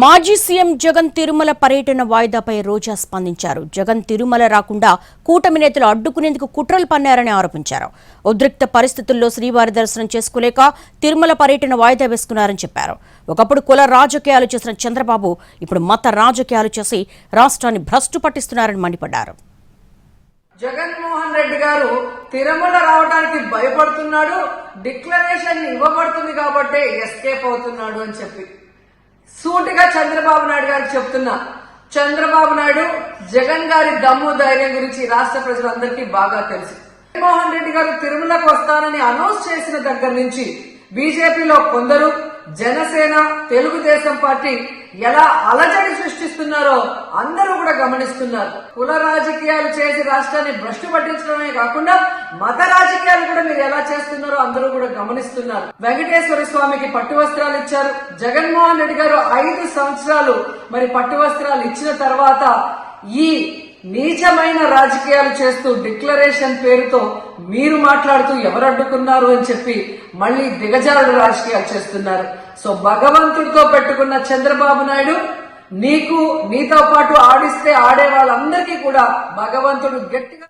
మాజీ సీఎం జగన్ తిరుమల పర్యటన వాయిదాపై రోజా స్పందించారు. జగన్ తిరుమల రాకుండా కూటమి నేతలు అడ్డుకునేందుకు కుట్రలు పన్నారని ఆరోపించారు. ఉద్రిక్త పరిస్థితుల్లో శ్రీవారి దర్శనం చేసుకోలేక తిరుమల పర్యటన వాయిదా వేసుకున్నారని చెప్పారు. ఒకప్పుడు కుల రాజకీయాలు చేసిన చంద్రబాబు ఇప్పుడు మత రాజకీయాలు చేసి రాష్ట్రాన్ని భ్రష్టు పట్టిస్తున్నారని మండిపడ్డారు. జగన్మోహన్ రెడ్డి గారు తిరుమల రావడానికి భయపడుతున్నాడు డిక్లరేషన్ ఇవ్వబడుతుంది కాబట్టి ఎస్కేప్ అవుతున్నాడు అని చెప్పి. సూటిగా చంద్రబాబు నాయుడు గారికి చెప్తున్నా. చంద్రబాబు నాయుడు జగన్ గారి దమ్ము ధైర్యం గురించి రాష్ట్ర ప్రజలందరికీ బాగా తెలుసు. జగన్మోహన్ రెడ్డి గారు తిరుమలకు వస్తానని అనౌన్స్ చేసిన దగ్గర నుంచి బీజేపీలో కొందరు జనసేన తెలుగుదేశం పార్టీ ఎలా అలజడి సృష్టిస్తున్నారో అందరూ కూడా గమనిస్తున్నారు. కుల రాజకీయాలు చేసి రాష్ట్రాన్ని భ్రష్టు పట్టించడమే కాకుండా మత రాజకీయాలు కూడా మీరు ఎలా చేస్తున్నారో అందరూ కూడా గమనిస్తున్నారు. వెంకటేశ్వర స్వామికి పట్టు వస్త్రాలు ఇచ్చారు. జగన్మోహన్ రెడ్డి గారు ఐదు సంవత్సరాలు మరి పట్టు వస్త్రాలు ఇచ్చిన తర్వాత ఈ నీచమైన రాజకీయాలు చేస్తూ డిక్లరేషన్ పేరుతో మీరు మాట్లాడుతూ ఎవరు అడ్డుకున్నారు అని చెప్పి మళ్ళీ దిగజారుడు రాజకీయాలు చేస్తున్నారు. సో భగవంతుడితో పెట్టుకున్న చంద్రబాబు నాయుడు నీకు నీతో పాటు ఆడిస్తే ఆడే వాళ్ళందరికీ కూడా భగవంతుడు గట్టిగా